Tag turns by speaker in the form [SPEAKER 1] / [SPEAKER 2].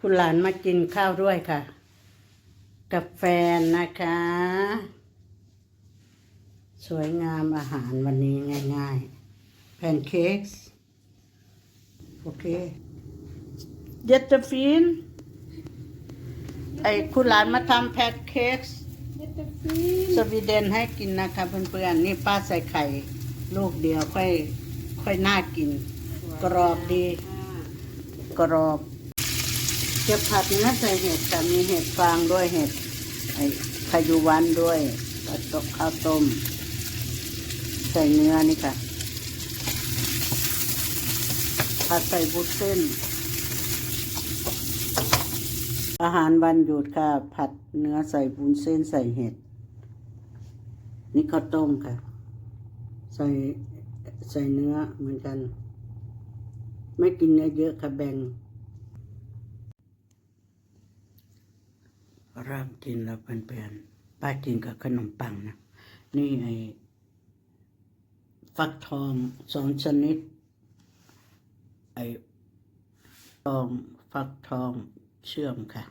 [SPEAKER 1] คุณหลานมากินข้าวด้วยค่ะ กับแฟนนะคะ สวยงามอาหารวันนี้ง่ายๆ แพนเค้กโอเคเยตฟินไอ้คุณหลานมาทำแพนเค้กสวีเดนให้กินนะคะเพื่อนๆนี่ป้าใส่ไข่ ลูกเดียวค่อย ค่อยน่ากิน กรอบดี กรอบ จะผัดเนื้อใส่เห็ดแต่มีเห็ดฟางด้วยเห็ดไอ้พายุวันด้วยแล้วก็ข้าวต้ม ใส่เนื้อนี่ค่ะ ผัดใส่บุษเส้น อาหารวันหยุดค่ะ ผัดเนื้อใส่บุญเส้นใส่เห็ด นี่ข้าวต้มค่ะ ใส่ใส่เนื้อเหมือนกัน ไม่กินเนื้อเยอะค่ะแบ่ง รามกินแล้วเปลี่ยนป้ากินกับขนมปังนะ นี่ไอ้ฟักทองสองชนิด ไอ้ทองฟักทองเชื่อมค่ะ